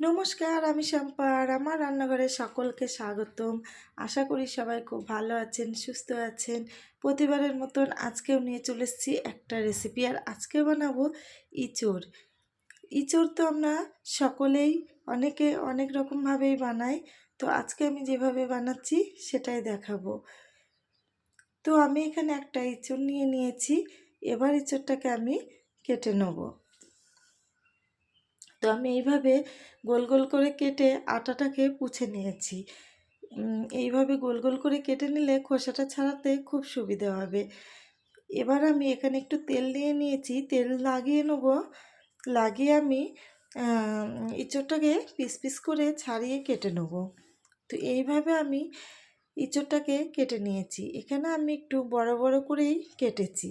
নমস্কার, আমি শম্পার আমার রান্নাঘরে সকলকে স্বাগতম। আশা করি সবাই খুব ভালো আছেন, সুস্থ আছেন। প্রতিবারের মতন আজকেও নিয়ে চলে এসেছি একটা রেসিপি আর আজকে বানাবো ইঁচড়। ইঁচড় তো আমরা সকলেই, অনেকে অনেক রকমভাবেই বানাই। তো আজকে আমি যেভাবে বানাচ্ছি সেটাই দেখাবো। তো আমি এখানে একটা ইঁচড় নিয়ে নিয়েছি। এবার ইঁচড়টাকে আমি কেটে নেব। তো আমি এইভাবে গোল গোল করে কেটে আটাটাকে পুছে নিয়েছি। এইভাবে গোল গোল করে কেটে নিলে খোসাটা ছাড়াতে খুব সুবিধা হবে। এবার আমি এখানে একটু তেল দিয়ে নিয়েছি। তেল লাগিয়ে নেব। লাগিয়ে আমি ইঁচড়টাকে পিস পিস করে ছাড়িয়ে কেটে নেব। তো এইভাবে আমি ইঁচড়টাকে কেটে নিয়েছি। এখানে আমি একটু বড় বড় করেই কেটেছি।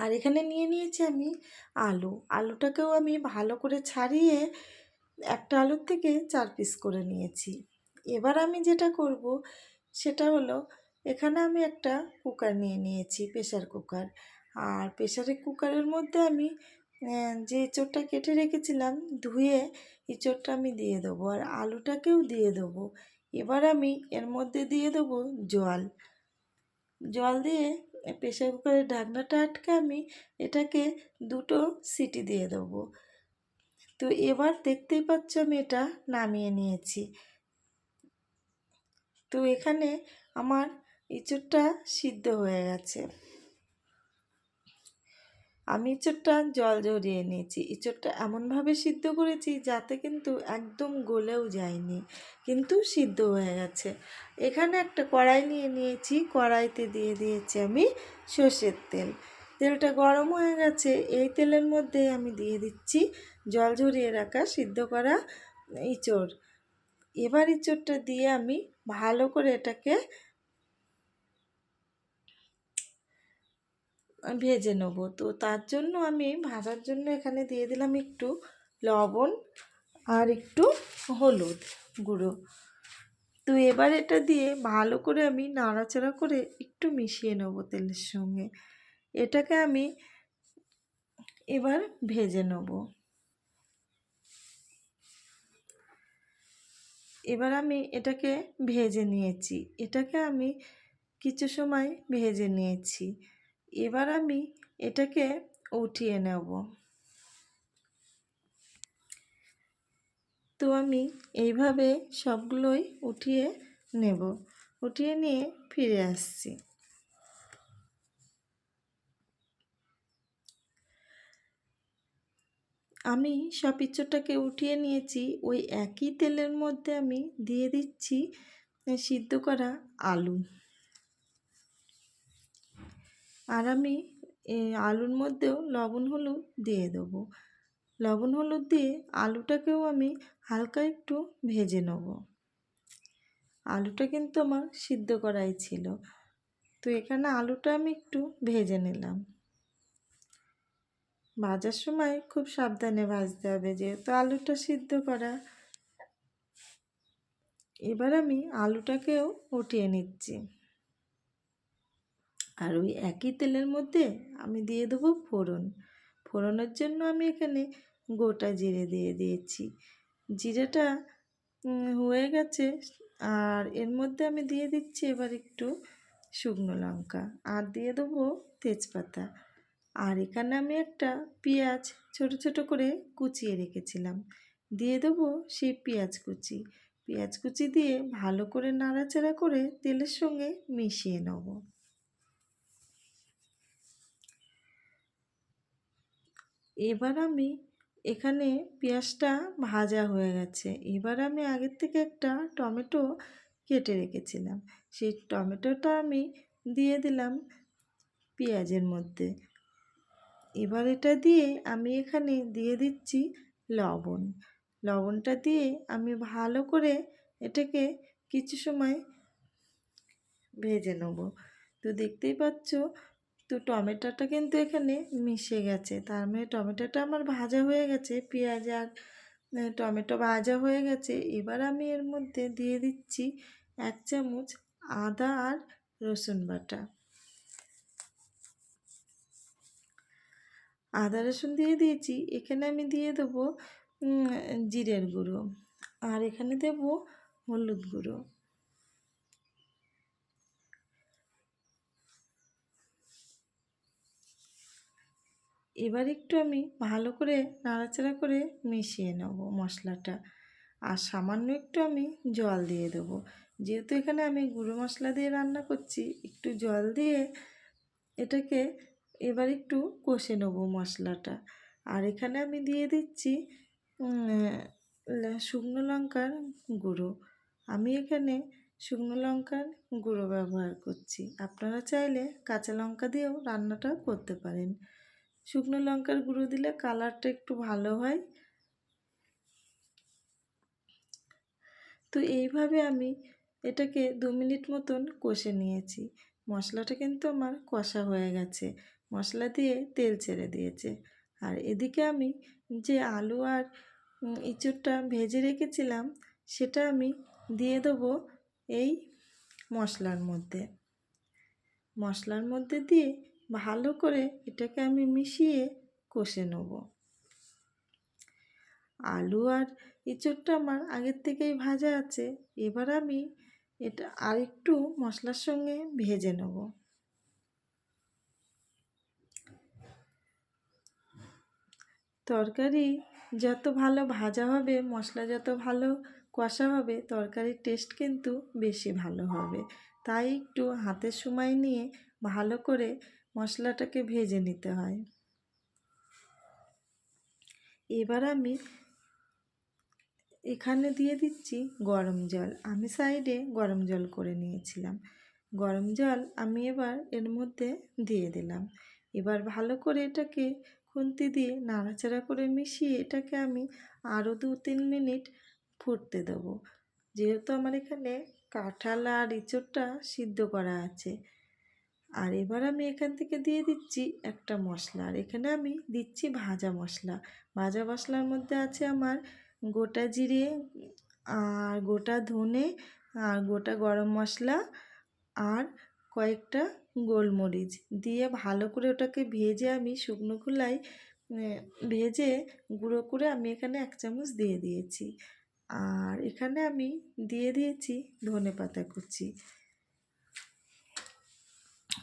আর এখানে নিয়ে নিয়েছি আমি আলু। আলুটাকেও আমি ভালো করে ছাড়িয়ে একটা আলুর থেকে চার পিস করে নিয়েছি। এবার আমি যেটা করব সেটা হলো, এখানে আমি একটা কুকার নিয়ে নিয়েছি প্রেশার কুকার। আর প্রেশারে কুকারের মধ্যে আমি যে এঁচোড়টা কেটে রেখেছিলাম, ধুয়ে এঁচোড়টা আমি দিয়ে দেবো আর আলুটাকেও দিয়ে দেবো। এবার আমি এর মধ্যে দিয়ে দেবো জল। জল দিয়ে প্রেশার কুকারের ঢাকনাটা আটকে আমি এটাকে দুটো সিটি দিয়ে দেবো। তো এবার দেখতেই পাচ্ছ আমি এটা নামিয়ে নিয়েছি। তো এখানে আমার ইঁচুরটা সিদ্ধ হয়ে গেছে। আমি ইঁচড়টা জল জড়িয়ে নিয়েছি। ইঁচড়টা এমনভাবে সিদ্ধ করেছি যাতে কিন্তু একদম গলেও যায়নি, কিন্তু সিদ্ধ হয়ে গেছে। এখানে একটা কড়াই নিয়ে নিয়েছি, কড়াইতে দিয়ে দিয়েছি আমি সর্ষের তেল। তেলটা গরম হয়ে গেছে, এই তেলের মধ্যে আমি দিয়ে দিচ্ছি জল ঝরিয়ে রাখা সিদ্ধ করা ইঁচড়। এবার ইঁচড়টা দিয়ে আমি ভালো করে এটাকে ভেজে নেব। তো তার জন্য আমি ভাজার জন্য এখানে দিয়ে দিলাম একটু লবণ আর একটু হলুদ গুঁড়ো। তো এবার এটা দিয়ে ভালো করে আমি নাড়াচাড়া করে একটু মিশিয়ে নেব তেলের সঙ্গে। এটাকে আমি এবার ভেজে নেব। এবার আমি এটাকে ভেজে নিয়েছি। এটাকে আমি কিছু সময় ভেজে নিয়েছি। এবার আমি এটাকে উঠিয়ে নেব। তো আমি এইভাবে সবগুলোই উঠিয়ে নেব। উঠিয়ে নিয়ে ফিরে আসছি। আমি সব ইঁচড়টাকে উঠিয়ে নিয়েছি। ওই একই তেলের মধ্যে আমি দিয়ে দিচ্ছি সিদ্ধ করা আলু। আর আমি আলুর মধ্যেও লবণ হলুদ দিয়ে দেবো। লবণ হলুদ দিয়ে আলুটাকেও আমি হালকা একটু ভেজে নেব। আলুটা কিন্তু আমার সিদ্ধ করাই ছিল। তো এখানে আলুটা আমি একটু ভেজে নিলাম। ভাজার সময় খুব সাবধানে ভাজতে হবে যেহেতু আলুটা সিদ্ধ করা। এবার আমি আলুটাকেও উঠিয়ে নিচ্ছি। আর ওই একই তেলের মধ্যে আমি দিয়ে দেবো ফোড়ন। ফোড়নের জন্য আমি এখানে গোটা জিরে দিয়ে দিয়েছি। জিরেটা হয়ে গেছে। আর এর মধ্যে আমি দিয়ে দিচ্ছি এবার একটু শুকনো লঙ্কা। আর দিয়ে দেবো তেজপাতা। আর এখানে আমি একটা পেঁয়াজ ছোট ছোট করে কুচিয়ে রেখেছিলাম। দিয়ে দেবো সেই পেঁয়াজ কুচি। পেঁয়াজ কুচি দিয়ে ভালো করে নাড়াচাড়া করে তেলের সঙ্গে মিশিয়ে নেব। এবার আমি এখানে পেঁয়াজটা ভাজা হয়ে গেছে। এবার আমি আগের থেকে একটা টমেটো কেটে রেখেছিলাম। সেই টমেটোটা আমি দিয়ে দিলাম পেঁয়াজের মধ্যে। এবার এটা দিয়ে আমি এখানে দিয়ে দিচ্ছি লবণ। লবণটা দিয়ে আমি ভালো করে এটাকে কিছু সময় ভেজে নেব। তো দেখতেই পাচ্ছ তো টমেটোটা কিন্তু এখানে মিশে গেছে। তার মানে টমেটোটা আমার ভাজা হয়ে গেছে, পেঁয়াজ আর টমেটো ভাজা হয়ে গেছে। এবার আমি এর মধ্যে দিয়ে দিচ্ছি এক চামচ আদা আর রসুন বাটা। আদা রসুন দিয়ে দিয়েছি। এখানে আমি দিয়ে দেবো জিরের গুঁড়ো। আর এখানে দেব হলুদ গুঁড়ো। এবার একটু আমি ভালো করে নাড়াচাড়া করে মিশিয়ে নেব মশলাটা। আর সামান্য একটু আমি জল দিয়ে দেবো। যেহেতু এখানে আমি গুঁড়ো মশলা দিয়ে রান্না করছি, একটু জল দিয়ে এটাকে এবার একটু কষে নেব মশলাটা। আর এখানে আমি দিয়ে দিচ্ছি শুকনো লঙ্কার গুঁড়ো। আমি এখানে শুকনো লঙ্কার গুঁড়ো ব্যবহার করছি। আপনারা চাইলে কাঁচা লঙ্কা দিয়েও রান্নাটা করতে পারেন। শুকনো লঙ্কার গুঁড়ো দিলে কালারটা একটু ভালো হয়। তো এইভাবে আমি এটাকে দু মিনিট মতন কষে নিয়েছি। মশলাটা কিন্তু আমার কষা হয়ে গেছে। মশলা দিয়ে তেল ছেড়ে দিয়েছে। আর এদিকে আমি যে আলু আর উম, ইঁচড়টা ভেজে রেখেছিলাম সেটা আমি দিয়ে দেবো এই মশলার মধ্যে। মশলার মধ্যে দিয়ে ভালো করে এটাকে আমি মিশিয়ে কষে নেব। আলু আর এঁচোড়টা আমার আগের থেকেই ভাজা আছে, এবার আমি এটা আরেকটু মশলার সঙ্গে ভেজে নেব। তরকারি যত ভালো ভাজা হবে, মশলা যত ভালো কষা হবে, তরকারির টেস্ট কিন্তু বেশি ভালো হবে। তাই একটু হাতের সময় নিয়ে ভালো করে মশলাটাকে ভেজে নিতে হয়। এবার আমি এখানে দিয়ে দিচ্ছি গরম জল। আমি সাইডে গরম জল করে নিয়েছিলাম। গরম জল আমি এবার এর মধ্যে দিয়ে দিলাম। এবার ভালো করে এটাকে খুন্তি দিয়ে নাড়াচাড়া করে মিশিয়ে এটাকে আমি আরও দু তিন মিনিট ফুটতে দেবো। যেহেতু আমার এখানে কাঁঠাল আর ইঁচড়টা সিদ্ধ করা আছে। আর এবার আমি এখান থেকে দিয়ে দিচ্ছি একটা মশলা। আর এখানে আমি দিচ্ছি ভাজা মশলা। ভাজা মশলার মধ্যে আছে আমার গোটা জিরে আর গোটা ধনে আর গোটা গরম মশলা আর কয়েকটা গোলমরিচ। দিয়ে ভালো করে ওটাকে ভেজে আমি শুকনো খোলায় ভেজে গুঁড়ো করে আমি এখানে এক চামচ দিয়ে দিয়েছি। আর এখানে আমি দিয়ে দিয়েছি ধনে পাতা কুচি।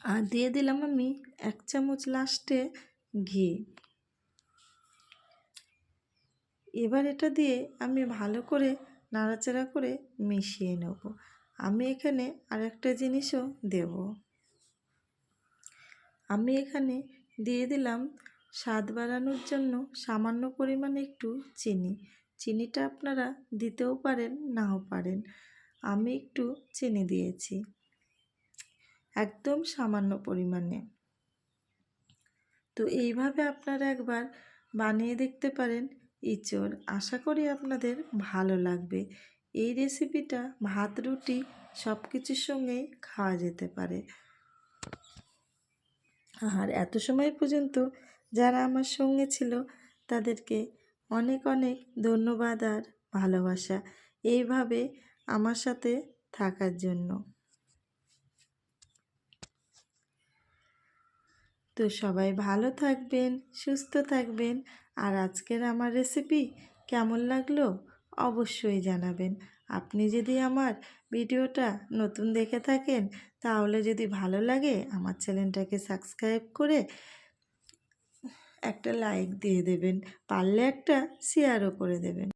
আর দিয়ে দিলাম আমি এক চামচ লাস্টে ঘি। এবার এটা দিয়ে আমি ভালো করে নাড়াচাড়া করে মিশিয়ে নেব। আমি এখানে আরেকটা জিনিসও দেব। আমি এখানে দিয়ে দিলাম স্বাদ বাড়ানোর জন্য সামান্য পরিমাণে একটু চিনি। চিনিটা আপনারা দিতেও পারেন, নাও পারেন। আমি একটু চিনি দিয়েছি। একদম সামান্য পরিমাণে। তো এইভাবে আপনারা একবার বানিয়ে দেখতে পারেন ইঁচড়। আশা করি আপনাদের ভালো লাগবে। এই রেসিপিটা ভাত, রুটি সব কিছুর সঙ্গেই খাওয়া যেতে পারে। আর এত সময় পর্যন্ত যারা আমার সঙ্গে ছিল, তাদেরকে অনেক অনেক ধন্যবাদ আর ভালোবাসা। এইভাবে আমার সাথে থাকার জন্য। তো সবাই ভালো থাকবেন, সুস্থ থাকবেন। আর আজকের আমার রেসিপি কেমন লাগল অবশ্যই জানাবেন। আপনি যদি আমার ভিডিওটা নতুন দেখে থাকেন, তাহলে যদি ভালো লাগে আমার চ্যানেলটাকে সাবস্ক্রাইব করে একটা লাইক দিয়ে দেবেন। পারলে একটা শেয়ারও করে দেবেন।